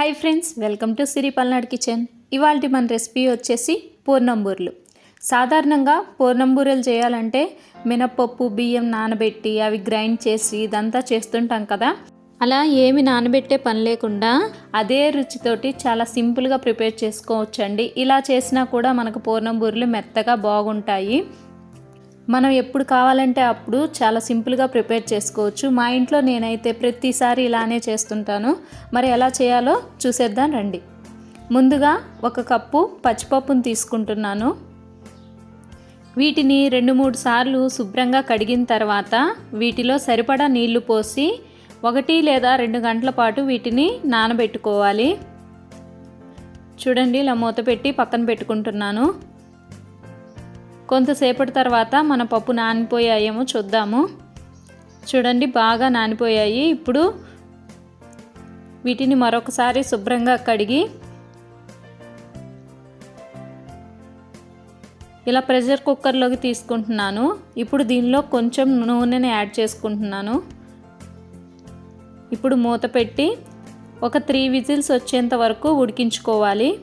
Hi friends welcome to Siri Palnadu kitchen ఇవాళ మన recipe వచ్చేసి పూర్ణంబూర్లు. సాధారణంగా పూర్ణంబూరెలు చేయాలంటే మినప్పప్పు బియ్యం నానబెట్టి అవి గ్రైండ్ చేసి ఇదంతా చేస్తుంటాం కదా. అలా ఏమి నానబెట్టే పని లేకుండా అదే రుచితోటి చాలా సింపుల్గా ప్రిపేర్ చేసుకోవచ్చండి. ఇలా చేసినా కూడా మనకు పూర్ణంబూరెలు మెత్తగా బాగుంటాయి. మనం ఎప్పుడు కావాలంటే అప్పుడు చాలా సింపుల్గా ప్రిపేర్ చేసుకోవచ్చు. మా ఇంట్లో నేనైతే ప్రతిసారి ఇలానే చేస్తుంటాను. మరి ఎలా చేయాలో చూసేద్దాం రండి. ముందుగా ఒక కప్పు పచ్చిపప్పును తీసుకుంటున్నాను. వీటిని రెండు మూడు సార్లు శుభ్రంగా కడిగిన తర్వాత వీటిలో సరిపడా నీళ్ళు పోసి ఒకటి లేదా రెండు గంటల పాటు వీటిని నానబెట్టుకోవాలి. చూడండి ఇలా మూత పెట్టి పక్కన పెట్టుకుంటున్నాను. కొంతసేపటి తర్వాత మన పప్పు నానిపోయాయేమో చూద్దాము. చూడండి బాగా నానిపోయాయి. ఇప్పుడు వీటిని మరొకసారి శుభ్రంగా కడిగి ఇలా ప్రెషర్ కుక్కర్లోకి తీసుకుంటున్నాను. ఇప్పుడు దీనిలో కొంచెం నూనెని యాడ్ చేసుకుంటున్నాను. ఇప్పుడు మూత పెట్టి ఒక త్రీ విజిల్స్ వచ్చేంత వరకు ఉడికించుకోవాలి.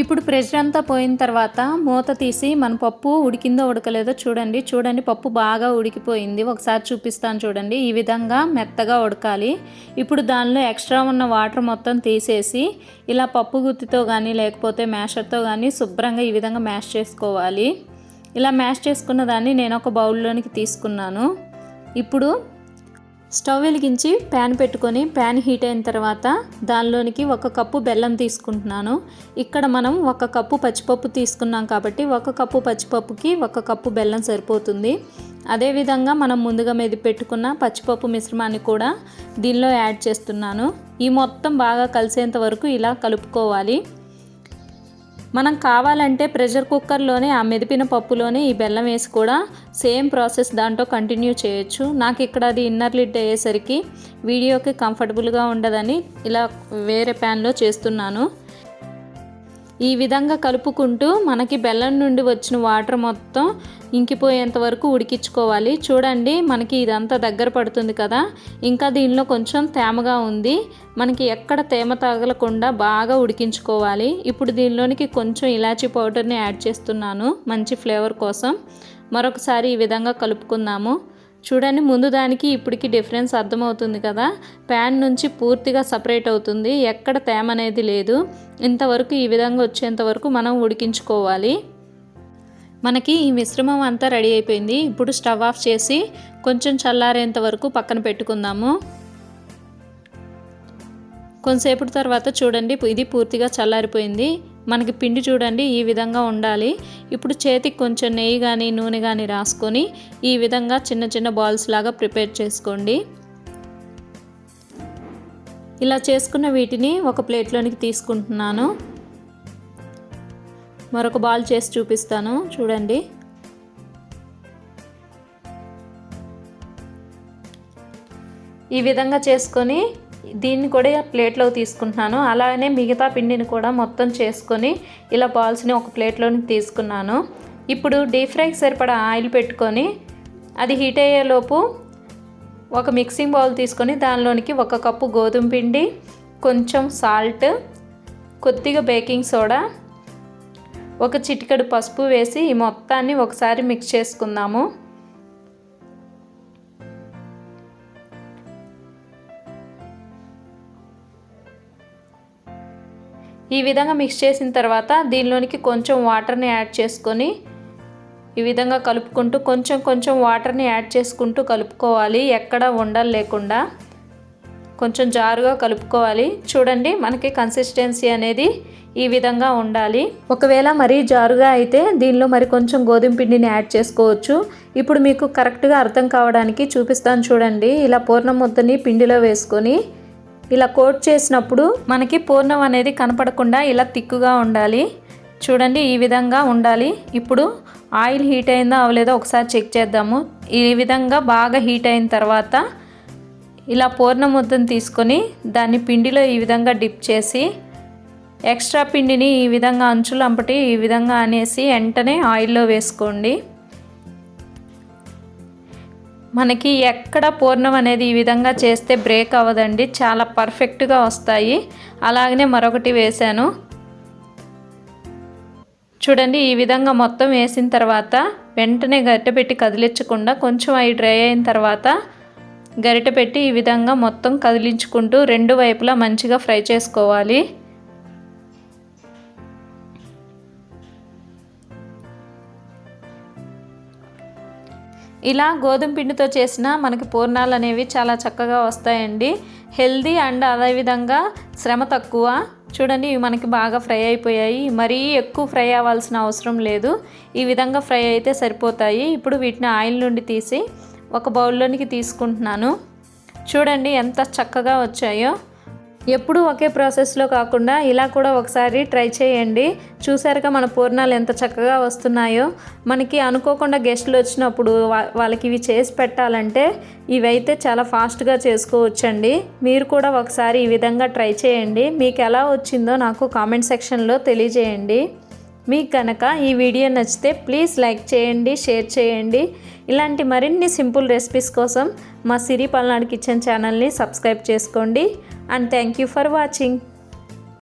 ఇప్పుడు ప్రెషర్ అంతా పోయిన తర్వాత మూత తీసి మన పప్పు ఉడికిందో ఉడకలేదో చూడండి. చూడండి పప్పు బాగా ఉడికిపోయింది. ఒకసారి చూపిస్తాను చూడండి. ఈ విధంగా మెత్తగా ఉడకాలి. ఇప్పుడు దానిలో ఎక్స్ట్రా ఉన్న వాటర్ మొత్తం తీసేసి ఇలా పప్పు గుత్తితో కానీ లేకపోతే మ్యాషర్తో కానీ శుభ్రంగా ఈ విధంగా మ్యాష్ చేసుకోవాలి. ఇలా మ్యాష్ చేసుకున్న దాన్ని నేను ఒక బౌల్లోనికి తీసుకున్నాను. ఇప్పుడు స్టవ్ వెలిగించి ప్యాన్ పెట్టుకొని ప్యాన్ హీట్ అయిన తర్వాత దానిలోనికి ఒక కప్పు బెల్లం తీసుకుంటున్నాను. ఇక్కడ మనం ఒక కప్పు పచ్చిపప్పు తీసుకున్నాం కాబట్టి ఒక కప్పు పచ్చిపప్పుకి ఒక కప్పు బెల్లం సరిపోతుంది. అదేవిధంగా మనం ముందుగా మెది పెట్టుకున్న పచ్చిపప్పు మిశ్రమాన్ని కూడా దీనిలో యాడ్ చేస్తున్నాను. ఈ మొత్తం బాగా కలిసేంత వరకు ఇలా కలుపుకోవాలి. మనం కావాలంటే ప్రెషర్ కుక్కర్లోనే ఆ మెదిపిన పప్పులోనే ఈ బెల్లం వేసి కూడా సేమ్ ప్రాసెస్ దాంట్లో కంటిన్యూ చేయొచ్చు. నాకు ఇక్కడ అది ఇన్నర్ లిడ్ అయ్యేసరికి వీడియోకి కంఫర్టబుల్గా ఉండదని ఇలా వేరే ప్యాన్లో చేస్తున్నాను. ఈ విధంగా కలుపుకుంటూ మనకి బెల్లం నుండి వచ్చిన వాటర్ మొత్తం ఇంకిపోయేంత వరకు ఉడికించుకోవాలి. చూడండి మనకి ఇదంతా దగ్గర పడుతుంది కదా. ఇంకా దీనిలో కొంచెం తేమగా ఉంది. మనకి ఎక్కడ తేమ తగలకుండా బాగా ఉడికించుకోవాలి. ఇప్పుడు దీనిలోనికి కొంచెం ఇలాచీ పౌడర్ని యాడ్ చేస్తున్నాను మంచి ఫ్లేవర్ కోసం. మరొకసారి ఈ విధంగా కలుపుకుందాము. చూడండి ముందు దానికి ఇప్పటికి డిఫరెన్స్ అర్థమవుతుంది కదా. ప్యాన్ నుంచి పూర్తిగా సపరేట్ అవుతుంది. ఎక్కడ తేమ అనేది లేదు. ఇంతవరకు ఈ విధంగా వచ్చేంత వరకు మనం ఉడికించుకోవాలి. మనకి ఈ మిశ్రమం అంతా రెడీ అయిపోయింది. ఇప్పుడు స్టవ్ ఆఫ్ చేసి కొంచెం చల్లారేంత వరకు పక్కన పెట్టుకుందాము. కొంతసేపటి తర్వాత చూడండి ఇది పూర్తిగా చల్లారిపోయింది. మనకి పిండి చూడండి ఈ విధంగా ఉండాలి. ఇప్పుడు చేతికి కొంచెం నెయ్యి కానీ నూనె కానీ రాసుకొని ఈ విధంగా చిన్న చిన్న బాల్స్ లాగా ప్రిపేర్ చేసుకోండి. ఇలా చేసుకున్న వీటిని ఒక ప్లేట్లోనికి తీసుకుంటున్నాను. మరొక బాల్ చేసి చూపిస్తాను చూడండి. ఈ విధంగా చేసుకొని దీన్ని కూడా ప్లేట్లో తీసుకుంటున్నాను. అలానే మిగతా పిండిని కూడా మొత్తం చేసుకొని ఇలా బాల్స్ని ఒక ప్లేట్లోని తీసుకున్నాను. ఇప్పుడు డీప్ ఫ్రైకి సరిపడా ఆయిల్ పెట్టుకొని అది హీట్ అయ్యేలోపు ఒక మిక్సింగ్ బౌల్ తీసుకొని దానిలోనికి ఒక కప్పు గోధుమ పిండి కొంచెం సాల్ట్ కొద్దిగా బేకింగ్ సోడా ఒక చిటికడు పసుపు వేసి ఈ మొత్తాన్ని ఒకసారి మిక్స్ చేసుకుందాము. ఈ విధంగా మిక్స్ చేసిన తర్వాత దీనిలోనికి కొంచెం వాటర్ని యాడ్ చేసుకొని ఈ విధంగా కలుపుకుంటూ కొంచెం కొంచెం వాటర్ని యాడ్ చేసుకుంటూ కలుపుకోవాలి. ఎక్కడ ఉండలు లేకుండా కొంచెం జారుగా కలుపుకోవాలి. చూడండి మనకి కన్సిస్టెన్సీ అనేది ఈ విధంగా ఉండాలి. ఒకవేళ మరీ జారుగా అయితే దీనిలో మరి కొంచెం గోధుమ పిండిని యాడ్ చేసుకోవచ్చు. ఇప్పుడు మీకు కరెక్ట్గా అర్థం కావడానికి చూపిస్తాను చూడండి. ఇలా పూర్ణ ముద్దని పిండిలో వేసుకొని ఇలా కోట్ చేసినప్పుడు మనకి పూర్ణం అనేది కనపడకుండా ఇలా తిక్కుగా ఉండాలి. చూడండి ఈ విధంగా ఉండాలి. ఇప్పుడు ఆయిల్ హీట్ అయిందో అవలేదో ఒకసారి చెక్ చేద్దాము. ఈ విధంగా బాగా హీట్ అయిన తర్వాత ఇలా పూర్ణముద్దను తీసుకొని దాన్ని పిండిలో ఈ విధంగా డిప్ చేసి ఎక్స్ట్రా పిండిని ఈ విధంగా అంచులు అంపటి ఈ విధంగా అనేసి వెంటనే ఆయిల్లో వేసుకోండి. మనకి ఎక్కడ పూర్ణం అనేది ఈ విధంగా చేస్తే బ్రేక్ అవ్వదండి. చాలా పర్ఫెక్ట్గా వస్తాయి. అలాగనే మరొకటి వేశాను. చూడండి ఈ విధంగా మొత్తం వేసిన తర్వాత వెంటనే గరిటె పెట్టి కదిలించకుండా కొంచెం అవి డ్రై అయిన తర్వాత గరిటె పెట్టి ఈ విధంగా మొత్తం కదిలించుకుంటూ రెండు వైపులా మంచిగా ఫ్రై చేసుకోవాలి. ఇలా గోధుమ పిండితో చేసిన మనకి పూర్ణాలు అనేవి చాలా చక్కగా వస్తాయండి. హెల్దీ అండ్ అదేవిధంగా శ్రమ తక్కువ. చూడండి ఇవి మనకి బాగా ఫ్రై అయిపోయాయి. మరీ ఎక్కువ ఫ్రై అవ్వాల్సిన అవసరం లేదు. ఈ విధంగా ఫ్రై అయితే సరిపోతాయి. ఇప్పుడు వీటిని ఆయిల్ నుండి తీసి ఒక బౌల్లోనికి తీసుకుంటున్నాను. చూడండి ఎంత చక్కగా వచ్చాయో. ఎప్పుడూ ఒకే ప్రాసెస్లో కాకుండా ఇలా కూడా ఒకసారి ట్రై చేయండి. చూసారుగా మన పూర్ణాలు ఎంత చక్కగా వస్తున్నాయో. మనకి అనుకోకుండా గెస్టులు వచ్చినప్పుడు వాళ్ళకి ఇవి చేసి పెట్టాలంటే ఇవైతే చాలా ఫాస్ట్గా చేసుకోవచ్చండి. మీరు కూడా ఒకసారి ఈ విధంగా ట్రై చేయండి. మీకు ఎలా వచ్చిందో నాకు కామెంట్ సెక్షన్లో తెలియజేయండి. మీకు కనుక ఈ వీడియో నచ్చితే ప్లీజ్ లైక్ చేయండి షేర్ చేయండి. ఇలాంటి మరిన్ని సింపుల్ రెసిపీస్ కోసం మా సిరి పల్నాడు కిచెన్ ఛానల్ని సబ్స్క్రైబ్ చేసుకోండి. And thank you for watching.